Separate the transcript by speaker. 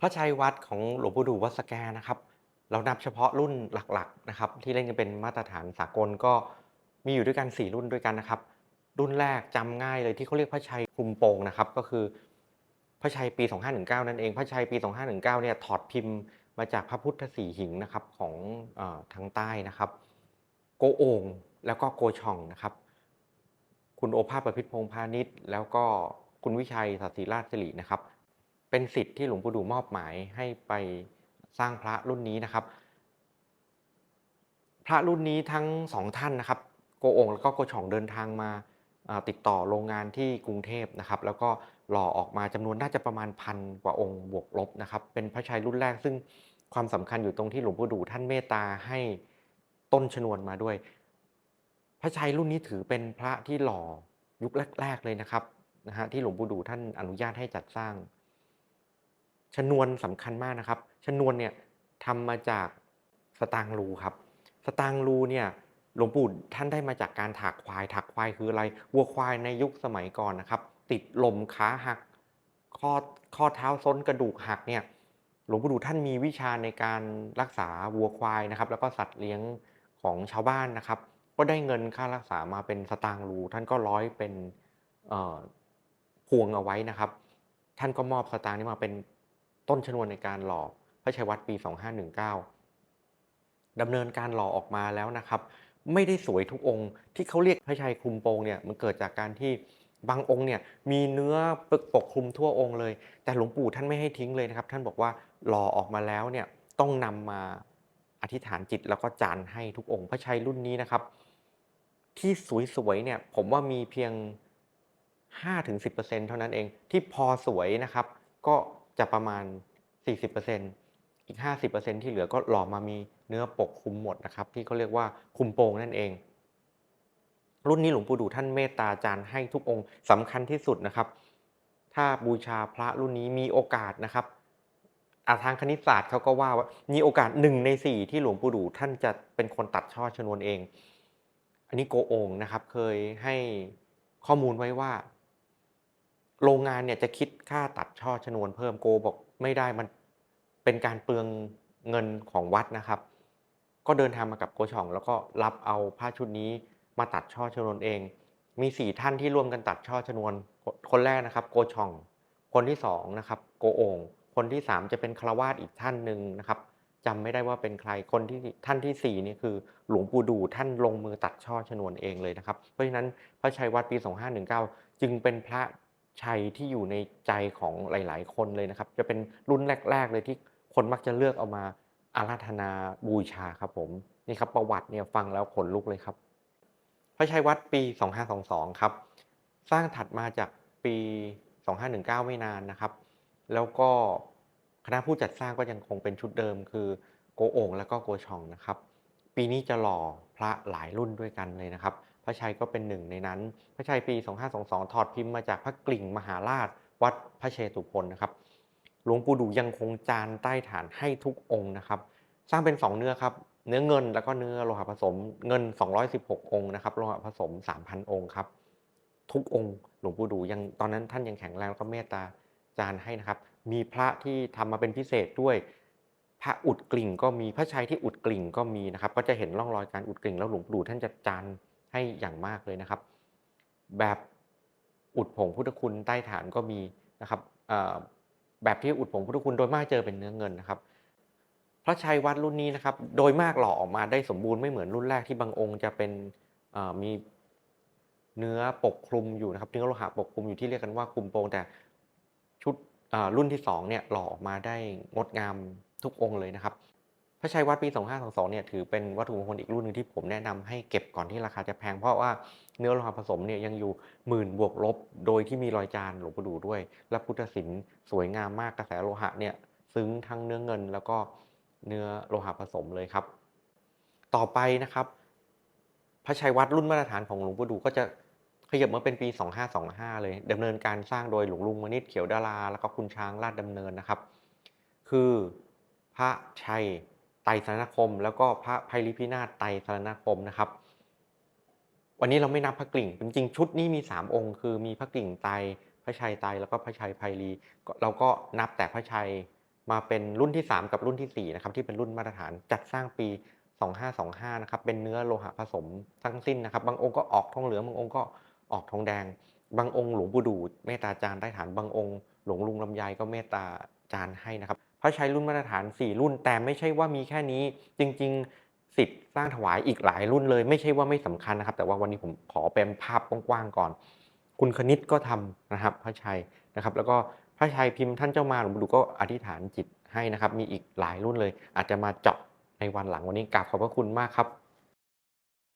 Speaker 1: พระชัยวัดของหลวงปู่ดูวัดสแกนะครับ เรานับเฉพาะรุ่นหลักๆนะครับ ที่เล่นกันเป็นมาตรฐานสากลก็มีอยู่ด้วยกัน 4 รุ่นด้วยกันนะครับ รุ่นแรกจำง่ายเลยที่เขาเรียกพระชัยคลุมโปงนะครับ ก็คือพระชัยปี 2519 นั่นเองพระชัยปี 2519เนี่ยถอดพิมพ์มาจากพระพุทธสีหิงนะครับของอทางใต้นะครับ โกโองแล้วก็โกช่องนะครับ คุณโอภาสประพิษพงษ์พาณิชย์ แล้วก็คุณวิชัยสัตศรีราชสิรินะครับ เป็นสิทธิ์ที่หลวงปู่ดูมอบหมายให้ไปสร้างพระรุ่นนี้นะครับ พระรุ่นนี้ทั้งสองท่านนะครับ โกองแล้วก็โกช่องเดินทางมาติดต่อโรงงานที่กรุงเทพนะครับ แล้วก็หล่อออกมาจำนวนน่าจะประมาณพันกว่าองค์บวกลบนะครับ เป็นพระชัยรุ่นแรกซึ่งความสำคัญอยู่ตรงที่หลวงปู่ดูท่านเมตตาให้ต้นชนวนมาด้วย พระชัยรุ่นนี้ถือเป็นพระที่หล่อยุคแรก ๆเลยนะครับนะฮะที่หลวงปู่ดูท่านอนุญาตให้จัดสร้าง ชนวนสำคัญมากนะครับ ชนวนเนี่ยทำมาจากสตางรูครับ สตางรูเนี่ยหลวงปู่ท่านได้มาจากการถักควายถักควายคืออะไรวัวควายในยุคสมัยก่อนนะครับ ติดลมขาหักข้อข้อเท้าซ้นกระดูกหักเนี่ยหลวงปู่ดูท่านมีวิชาในการรักษาวัวควายนะครับ แล้วก็สัตว์เลี้ยงของชาวบ้านนะครับ ก็ได้เงินค่ารักษามาเป็นสตางค์รูท่านก็ร้อยเป็นเออพวงเอาไว้นะครับ ท่านก็มอบสตางค์นี้มาเป็น ต้นชนวนในการหล่อพระชัยวัดปี 2519ดำเนินการหล่อออกมาแล้วนะครับ ไม่ได้สวยทุกองค์ ที่เขาเรียกพระชัยคลุมโปงเนี่ยมันเกิดจากการที่บางองค์เนี่ยมีเนื้อปกปกคลุมทั่วองค์เลย แต่หลวงปู่ท่านไม่ให้ทิ้งเลยนะครับ ท่านบอกว่าหล่อออกมาแล้วเนี่ยต้องนำมาอธิษฐานจิตแล้วก็จานให้ทุกองค์พระชัยรุ่นนี้นะครับ ที่สวยๆเนี่ยผมว่ามีเพียง5-10%เท่านั้นเองที่พอสวยนะครับ ก็ จะประมาณ 40%อีก 50%ที่เหลือก็หล่อมามีเนื้อปกคลุมหมดนะครับ ที่เขาเรียกว่าคุมโปงนั่นเอง รุ่นนี้หลวงปู่ดูท่านเมตตาจารย์ให้ทุกองค์สำคัญที่สุดนะครับ ถ้าบูชาพระรุ่นนี้มีโอกาสนะครับอาทางคณิตศาสตร์เขาก็ว่าว่ามีโอกาสหนึ่งในสี่ที่หลวงปู่ดูท่านจะเป็นคนตัดช่อชนวนเอง อันนี้โกองนะครับเคยให้ข้อมูลไว้ว่า โรงงานเนี่ยจะคิดค่าตัดช่อชนวนเพิ่มโกบอกไม่ได้มันเป็นการเปลืองเงินของวัดนะครับ ก็เดินทางมากับโกช่อง แล้วก็รับเอาผ้าชุดนี้มาตัดช่อชนวนเอง มีสี่ท่านที่ร่วมกันตัดช่อชนวน คนแรกนะครับ โกช่อง คนที่สองนะครับ โกโองคนที่สามจะเป็นคาวาสอีกท่านหนึ่งนะครับจำไม่ได้ว่าเป็นใครคนที่ท่านที่สี่นี่คือ หลวงปู่ดูท่านลงมือตัดช่อชนวนเองเลยนะครับ เพราะฉะนั้นพระชัยวัดปี 2519 จึงเป็นพระ ชัยที่อยู่ในใจของหลาย ๆ คนเลยนะครับ จะเป็นรุ่นแรก ๆ เลยที่คนมักจะเลือกเอามาอาราธนาบูชาครับผมนี่ครับประวัติเนี่ยฟังแล้วขนลุกเลยครับ พระชัยวัดปี 2522 ครับ สร้างถัดมาจากปี 2519 ไม่นานนะครับ แล้วก็คณะผู้จัดสร้างก็ยังคงเป็นชุดเดิม คือโกโองแล้วก็โกชองนะครับ ปีนี้จะหล่อพระหลายรุ่นด้วยกันเลยนะครับ ระชัยก็เป็นหนึ่งในนั้น พระชัยปี 2522 ถอดพิมพ์มาจากพระกลิ่งมหาราช วัดพระเชตุพนนะครับหลวงปู่ดูยังคงจานใต้ฐานให้ทุกองค์นะครับ สร้างเป็น 2 เนื้อครับ เนื้อเงินแล้วก็เนื้อโลหะผสม เงิน 216 องค์นะครับ โลหะผสม 3,000 องค์ครับ ทุกองค์หลวงปู่ดูยังตอนนั้นท่านยังแข็งแรงแล้วก็เมตตาจานให้นะครับ มีพระที่ทำมาเป็นพิเศษด้วย พระอุดกลิ่งก็มี พระชัยที่อุดกลิ่งก็มีนะครับ ก็จะเห็นร่องรอยการอุดกลิ่งแล้วหลวงปู่ดูท่านจะจาน ให้อย่างมากเลยนะครับ แบบอุดผงพุทธคุณใต้ฐานก็มีนะครับแบบที่อุดผงพุทธคุณโดยมากเจอเป็นเนื้อเงินนะครับ พระชัยวัดรุ่นนี้นะครับ โดยมากหล่อออกมาได้สมบูรณ์ไม่เหมือนรุ่นแรกที่บางองค์จะเป็นมีเนื้อปกคลุมอยู่นะครับเนื้อโลหะปกคลุมอยู่ที่เรียกกันว่าคลุมโปงแต่ชุดรุ่นที่สองเนี่ยหล่อออกมาได้งดงามทุกองค์เลยนะครับ พระชัยวัดปี 2522เนี่ยถือเป็นวัตถุมงคลอีกรุ่นหนึ่งที่ผมแนะนำให้เก็บก่อนที่ราคาจะแพง เพราะว่าเนื้อโลหะผสมเนี่ยยังอยู่หมื่นบวกลบ โดยที่มีรอยจานหลวงปู่ดูด้วย และพุทธศิลป์สวยงามมากกระแสโลหะเนี่ยซึ้งทั้งเนื้อเงิน แล้วก็เนื้อโลหะผสมเลยครับ ต่อไปนะครับ พระชัยวัดรุ่นมาตรฐานของหลวงปู่ดูก็จะขยับมาเป็นปี 2525 เลยดำเนินการสร้างโดยหลวงลุงมณิตเขียวดารา แล้วก็คุณช้างลาดดำเนินนะครับ คือพระชัย ไตรสรณคม แล้วก็พระไพลิพินาศไตรสรณคมนะครับ วันนี้เราไม่นับพระกลิ่งจริงๆชุดนี้มี 3 องค์ คือมีพระกลิ่งไตรพระชัยไตรแล้วก็พระชัยไพลีเราก็นับแต่พระชัยมาเป็นรุ่นที่ 3 กับรุ่นที่4นะครับที่เป็นรุ่นมาตรฐานจัดสร้างปี 2525นะครับเป็นเนื้อโลหะผสมทั้งสิ้นนะครับ บางองค์ก็ออกทองเหลืองบางองค์ก็ออกทองแดง บางองค์หลวงปู่ดูเมตตาจารย์ใต้ฐานบางองค์ หลวงลุงลำไยก็เมตตาจารย์ให้นะครับ พระชัยรุ่นมาตรฐาน 4 รุ่น แต่ไม่ใช่ว่ามีแค่นี้จริง ๆ สิทธิ์สร้างถวายอีกหลายรุ่นเลย ไม่ใช่ว่าไม่สำคัญนะครับ แต่ว่าวันนี้ผมขอเป็นภาพกว้างๆก่อน คุณคณิตก็ทำนะครับ พระชัยนะครับ แล้วก็พระชัยพิมพ์ท่านเจ้ามาหลวงปู่ดูก็อธิษฐานจิตให้นะครับ มีอีกหลายรุ่นเลย อาจจะมาเจาะในวันหลังวันนี้กราบขอบพระคุณมากครับ